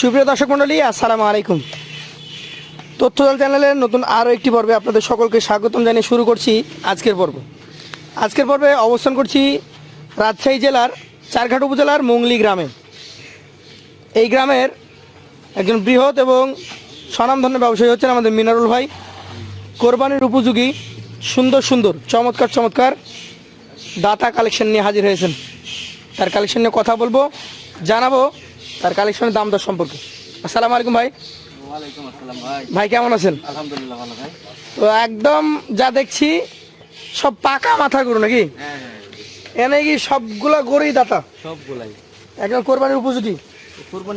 সুপ্রিয় দর্শক মণ্ডলী, আসসালামু আলাইকুম। তথ্যদল চ্যানেলের নতুন আরও একটি পর্বে আপনাদের সকলকে স্বাগতম জানিয়ে শুরু করছি আজকের পর্ব। আজকের পর্বে অবস্থান করছি রাজশাহী জেলার চারঘাট উপজেলার মুংলি গ্রামে। এই গ্রামের একজন বৃহৎ এবং স্বনামধন্য ব্যবসায়ী হচ্ছেন আমাদের মিনারুল ভাই। কোরবানির উপযোগী, সুন্দর সুন্দর, চমৎকার চমৎকার দাতা কালেকশন নিয়ে হাজির হয়েছেন। তার কালেকশন নিয়ে কথা বলব, জানাব তার কালেকশনের দাম দর সম্পর্কে। আসসালামু আলাইকুম ভাই। ভাই। কেমন আছেন? আলহামদুলিল্লাহ ভালো ভাই। তো একদম যা দেখছি সব পাকা মাথা গরু নাকি? হ্যাঁ হ্যাঁ এনে কি সবগুলা গরুই দাতা? সবগুলাই। একদম কোরবানির উপযোগী?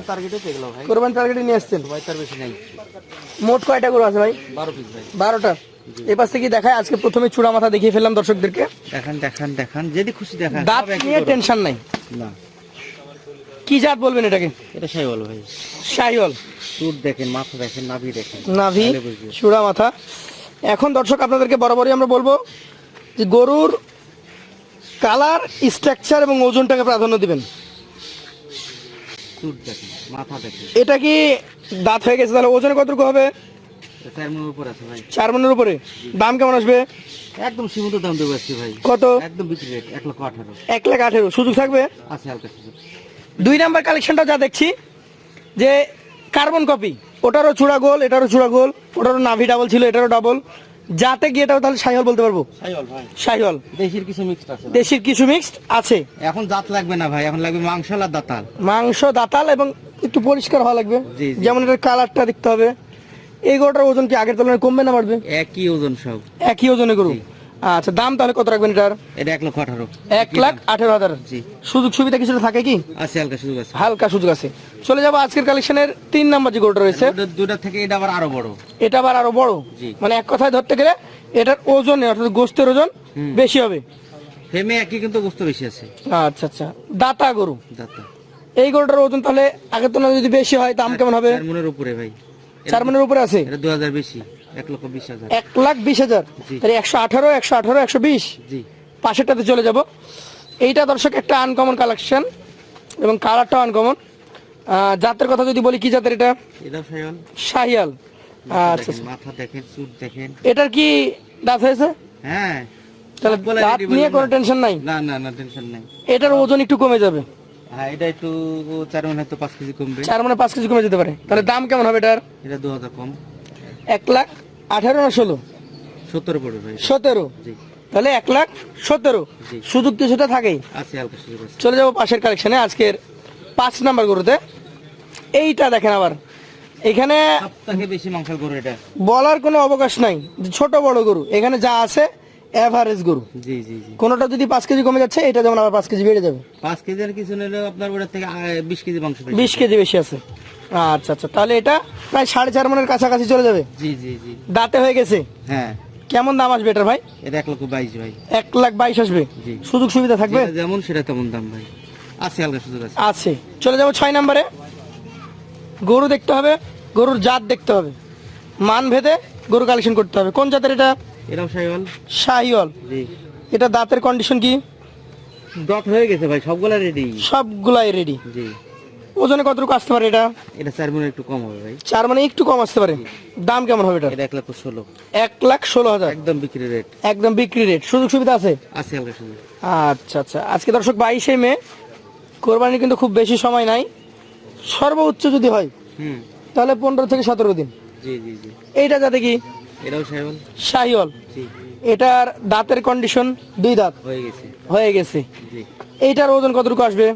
টার্গেটে ভাই। টার্গেটে নিয়ে আসছেন? ভাই তার বেশি নাই। মোট কয়টা গরু আছে ভাই? পিস থেকে দেখায় আজকে প্রথমে চূড়া মাথা দেখিয়ে ফেললাম দর্শকদেরকে। দেখান দেখান দেখান। যদি খুশি দেখান দাঁত নিয়ে টেনশন নাই। না। কি জাত বলবেন এটাকে? এটা বলো ভাই। শাহিওয়াল। চুট দেখেন মাথা দেখেন নাভি দেখেন। নাভি। চূড়া মাথা। এখন দর্শক আপনাদেরকে বরাবরই আমরা বলব যে গরুর কালার স্ট্রাকচার এবং ওজনটাকে প্রাধান্য দিবেন। চুট দেখেন মাথা দেখেন। এটা কি দাঁত হয়ে গেছে? তাহলে ওজনে কতটুকু হবে? চার মনের উপর আছে ভাই। চার মনের উপরে। দাম কেমন আসবে? একদম সীমিত দাম দেবো ভাই। কত? একদম বিক্রি রেট এক লক্ষ আঠারো। এক লাখ আঠেরো। সুযোগ থাকবে? আছে হালকা সুযোগ। দুই নাম্বার কালেকশনটা যা দেখছি যে কার্বন কপি ওটারও চূড়া গোল এটারও চূড়া গোল ওটারও নাভি ডাবল ছিল এটারও ডাবল যাতে গিয়ে এটাও তাহলে সাইহল বলতে পারব? ভাই। সাইহল দেশির কিছু মিক্সড আছে। দেশির কিছু মিক্সড আছে। এখন জাত লাগবে না ভাই। এখন লাগবে মাংস আর দাঁতাল। মাংস দাতাল এবং একটু পরিষ্কার হওয়া লাগবে। যেমন এটার কালারটা দেখতে হবে। এই গরুটার ওজন কি আগের তুলনায় কমবে না বাড়বে? একই ওজন সব। একই ওজনে গরু। আচ্ছা দাম তাহলে কত রাখবেন এটার? এটা এক লক্ষ আঠারো। এক লাখ আঠেরো হাজার। জি। সুযোগ সুবিধা কিছুটা থাকে কি? আছে হালকা সুযোগ আছে। হালকা সুযোগ আছে। চলে যাব আজকের কালেকশনের তিন নাম্বার যে গরুটা রয়েছে। দুটো- থেকে এটা আবার আরও বড়। এটা আবার আরও বড়? মানে এক কথায় ধরতে গেলে এটার ওজনে অর্থাৎ গোস্তের ওজন বেশি হবে। ফেমে একই কিন্তু গোস্ত বেশি আছে। আচ্ছা আচ্ছা। দাতা গরু। দাতা। এই গরুটার ওজন তাহলে আগের তুলনায় যদি বেশি হয় দাম কেমন হবে? চার মনের উপরে ভাই। চার মনের উপরে আছে? এটা দু হাজার বেশি। এক লক্ষ বিশ হাজার। এক লাখ বিশ হাজার? তাহলে একশো আঠারো একশো আঠারো একশো বিশ? জি। পাশেরটাতে চলে যাব। এইটা দর্শক একটা আনকমন কালেকশন এবং কালারটাও আনকমন জাতের কথা যদি বলি কি জাতের এটা? শাহিয়াল আচ্ছা মাথা দেখেন চুট দেখেন। এটার কি দাঁত হয়েছে? হ্যাঁ। তাহলে দাঁত নিয়ে কোনো টেনশন নাই? না না না টেনশন নাই। এটার ওজন একটু কমে যাবে। হ্যাঁ এটা একটু চার মনে হয়তো পাঁচ কেজি কমবে। চার মানে পাঁচ কেজি কমে যেতে পারে। তাহলে দাম কেমন হবে এটার? এটা দু হাজার কম। এক লাখ আঠারো না ষোলো। সত্তর পড়বে ভাই। সতেরো। তাহলে এক লাখ সতেরো। সুযোগ কিছুটা থাকেই। চলে যাব পাশের কালেকশনে আজকের পাঁচ নাম্বার গরুতে। এইটা দেখেন আবার। এখানে বেশি মাংস গরু এটা। বলার কোনো অবকাশ নাই। ছোট বড় গরু। এখানে যা আছে এভারেজ গরু। জি জি জি। কোনোটা যদি পাঁচ কেজি কমে যাচ্ছে এটা যেমন আবার পাঁচ কেজি বেড়ে যাবে। পাঁচ কেজি আর কিছু নিলে আপনার থেকে বিশ কেজি মাংস বেশি। বিশ কেজি বেশি আছে। আচ্ছা আচ্ছা। তাহলে এটা প্রায় সাড়ে চার মনের কাছাকাছি চলে যাবে? জি জি জি। দাঁতে হয়ে গেছে? হ্যাঁ। কেমন দাম আসবে এটার ভাই? এটা এক লক্ষ বাইশ ভাই। এক লাখ বাইশ আসবে? জি। সুযোগ সুবিধা থাকবে? যেটা যেমন সেটা তেমন দাম ভাই। আছে হালকা সুযোগ আছে। আছে। চলে যাব ছয় নম্বরে। গরু দেখতে হবে গরুর জাত দেখতে হবে। মান ভেদে গরু কালেকশন করতে হবে। কোন জাতের এটা? এরাও শাহিওয়াল জি। এটা দাঁতের কন্ডিশন কি? ডট হয়ে গেছে ভাই। সবগুলা রেডি সবগুলাই রেডি জি। ওজনে কতটুকু আসতে পারে এটা? এটা চার মনে একটু কম হবে ভাই। চার মানে একটু কম আসতে পারে। দাম কেমন হবে এটা এটা এক লক্ষ ষোলো। এক লাখ ষোলো হাজার। একদম বিক্রি রেট একদম বিক্রি রেট সুযোগ সুবিধা আছে? আছে হালকা সুযোগ আচ্ছা আচ্ছা। আজকে দর্শক বাইশে মে। কোরবানি কিন্তু খুব বেশি সময় নাই। সর্বোচ্চ যদি হয় হুম। তাহলে পনেরো থেকে সতেরো দিন। জি জি জি। এইটা যাতে কি? এটাও শাহিওয়াল। জি। এটার দাঁতের কন্ডিশন দুই দাঁত। হয়ে গেছে। হয়ে গেছে। জি। এইটার ওজন কতটুকু আসবে?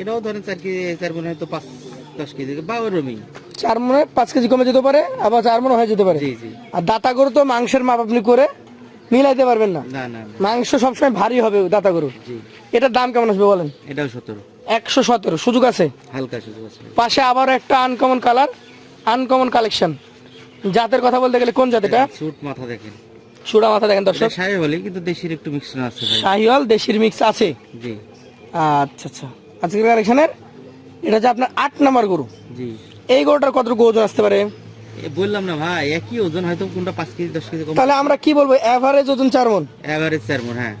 এটাও ধরেন চার কেজি চার মনে হয়তো পাঁচ দশ কেজি বা ওরমই। চার মনে পাঁচ কেজি কমে যেতে পারে আবার চার মনে হয়ে যেতে পারে। জি জি। আর দাতা গরু তো মাংসের মাপ আপনি করে মিলাইতে পারবেন না। না না মাংস সবসময় ভারী হবে দাতা গরু। জি। এটার দাম কেমন আসবে বলেন? এটাও সতেরো। একশো সতেরো সুযোগ আছে? হালকা সুযোগ আছে। পাশে আবার একটা আনকমন কালার আনকমন কালেকশন জাতের কথা বলতে গেলে কোন জাত এটা? চুট মাথা দেখেন। সুড়া মাথা দেখেন দর্শক। বলি কিন্তু দেশির একটু আছে শাহিওয়াল দেশির মিক্স আছে। জি। আচ্ছা আচ্ছা। আজকের কালেকশনের এটা হচ্ছে আপনার আট নম্বর গরু। জি। এই গরুটার কতটুকু ওজন আসতে পারে? বললাম না ভাই একই ওজন হয়তো কোনটা পাঁচ কেজি দশ কেজি তাহলে আমরা কি বলব এভারেজ ওজন চার মন? এভারেজ চার মন হ্যাঁ।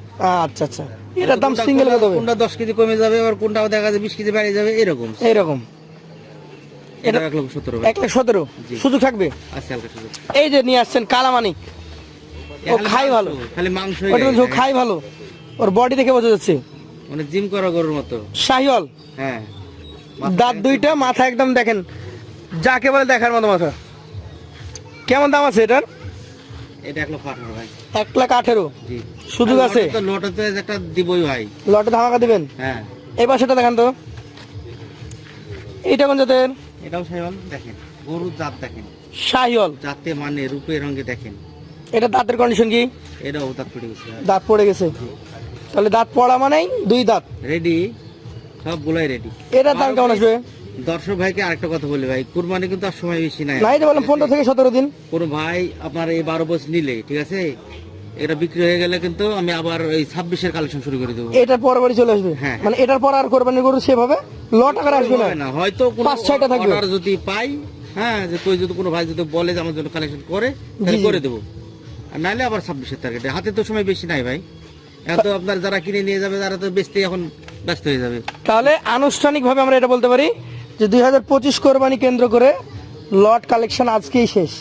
আচ্ছা আচ্ছা। এটার দাম সিঙ্গেল কত হবে। কোনটা দশ কেজি কমে যাবে আর কোনটাও দেখা যায় বিশ কেজি বেড়ে যাবে এরকম। এইরকম। এটা এক লক্ষ সতেরো এক লাখ সতেরো? সুযোগ থাকবে? এই যে নিয়ে আসছেন কালামানিক। এ ও খাই ভালো। খালি মাংস খাই ভালো। ওর বডি দেখে বোঝা যাচ্ছে। মানে জিম করা গরুর মতো। শাহিওয়াল? হ্যাঁ। দাঁত দুইটা মাথা একদম দেখেন যাকে বলে দেখার মতো মাথা। কেমন দাম আছে এটার? এটা এক লক্ষ আঠারো ভাই। এক লাখ আঠেরো। জি। সুযোগ আছে? লোটা তো একটা দিবই ভাই। লটে ধামাকা দিবেন? হ্যাঁ। এবার সেটা দেখান তো। এইটা কোন জাতের? এটাও সাইবাল দেখেন। গরুর জাত দেখেন। শাহিওয়াল। জাতে মানে রূপে রঙে দেখেন। এটা দাঁতের কন্ডিশন কি? এটাও দাঁত পড়ে গেছে দাঁত পড়ে গেছে। তাহলে দাঁত পড়া মানেই দুই দাঁত। রেডি সব গুলাই রেডি এটার দাম কেমন আসবে? দর্শক ভাইকে আরেকটা কথা বলি ভাই কুরবানি কিন্তু আর সময় বেশি নাই। নাই বললাম পনেরো থেকে সতেরো দিন। কোনো ভাই আপনার এই বারো বছর নিলে ঠিক আছে? এটা বিক্রি হয়ে গেলে কিন্তু আমি আবার ওই ছাব্বিশের কালেকশন শুরু করে দেবো। এটার পর বাড়ি চলে আসবে? হ্যাঁ। মানে এটার পর আর কোরবানি গরু সেভাবে লট আকারে আসবে না? হয়তো কোনো পাঁচ ছয়টা থাকবে। অর্ডার যদি পাই হ্যাঁ যে তুই যদি কোনো ভাই যদি বলে যে আমার জন্য কালেকশন করে তাহলে। করে দেবো। আর নাহলে আবার ছাব্বিশের টার্গেটে হাতে তো সময় বেশি নাই ভাই। এখন তো আপনার যারা কিনে নিয়ে যাবে তারা তো বেচতে এখন ব্যস্ত হয়ে যাবে। তাহলে আনুষ্ঠানিকভাবে আমরা এটা বলতে পারি যে দুই হাজার পঁচিশ কোরবানি কেন্দ্র করে লট কালেকশন আজকেই শেষ।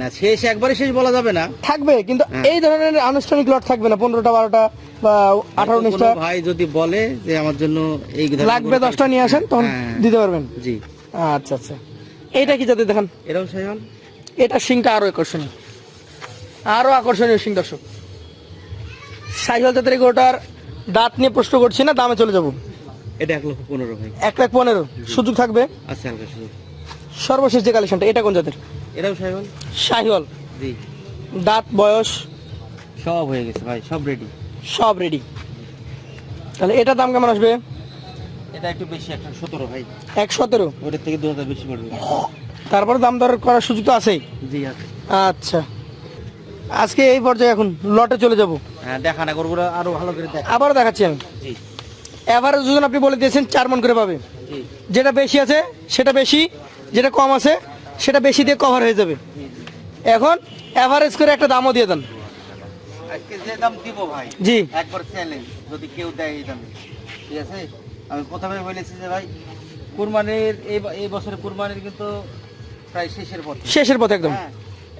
না শেষ একবারে শেষ বলা যাবে না। থাকবে কিন্তু হ্যাঁ। এই ধরনের আনুষ্ঠানিক লট থাকবে না পনেরোটা বারোটা বা আঠারো উনিশটা। ভাই যদি বলে যে আমার জন্য এই লাগবে দশটা নিয়ে আসেন তখন হ্যাঁ, দিতে পারবেন। জি। আচ্ছা আচ্ছা। এইটা কি যাতে দেখান? এটাও সাইহল এটা সিংটা আরও আকর্ষণীয়। আরও আকর্ষণীয় সিং দর্শক। সাইকেল এই গরুটার দাঁত নিয়ে প্রশ্ন করছি না দামে চলে যাব। এটা এক লক্ষ পনেরো ভাই। এক লাখ পনেরো সুযোগ থাকবে? আছে হালকা শুধু সর্বশেষ যে কালেকশনটা এটা কোন জাতের? এটাও সাইহল? শাহিওয়াল জি। দাঁত বয়স? সব হয়ে গেছে ভাই সব রেডি সব রেডি তাহলে দাম কেমন আসবে? এটা একটু বেশি একটা সতেরো ভাই। এক সতেরো? ওটার থেকে দু হাজার বেশি পড়বে। তারপরে দাম দর করার সুযোগ তো আছেই। জি আছে। আচ্ছা। আজকে এই পর্যায়ে এখন লটে চলে যাব। হ্যাঁ দেখা না করব আরও ভালো করে দেখ। আবারও দেখাচ্ছি আমি। জি। এভারেজ ওজন আপনি বলে দিয়েছেন চার মন করে পাবে। যেটা বেশি আছে সেটা বেশি যেটা কম আছে সেটা বেশি দিয়ে কভার হয়ে যাবে। এখন অ্যাভারেজ করে একটা দামও দিয়ে দেন। আজকে যে দাম দিব ভাই জি। একবার চ্যালেঞ্জ যদি কেউ দেয় এই দামে। ঠিক আছে? আমি প্রথমে বলেছি যে ভাই কুরবানির এই ব- এই বছরের কুরবানির কিন্তু প্রায় শেষের পথে। শেষের পথে একদম। হ্যাঁ।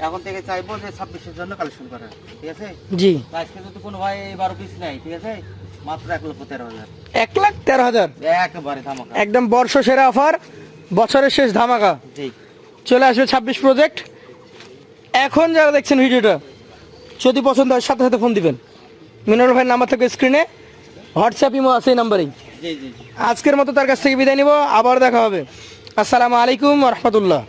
এখন থেকে চাইব যে ছাব্বিশের জন্য কালেকশন করা ঠিক আছে? জি। আজকে যদি কোনো ভাই বারো পিস নেয় ঠিক আছে? মাত্র এক লক্ষ তেরো হাজার। এক লাখ তেরো হাজার? একেবারে ধামাকা। একদম বর্ষ সেরা অফার বছরের শেষ ধামাকা। জি। চলে আসবে ছাব্বিশ প্রজেক্ট এখন যারা দেখছেন ভিডিওটা যদি পছন্দ হয় সাথে সাথে ফোন দিবেন। মিনারুল ভাইয়ের নাম্বার থেকে স্ক্রিনে হোয়াটসঅ্যাপ ইমো আছে এই নাম্বারেই আজকের মতো তার কাছ থেকে বিদায় নিব আবার দেখা হবে। আসসালামু আলাইকুম রহমতুল্লাহ।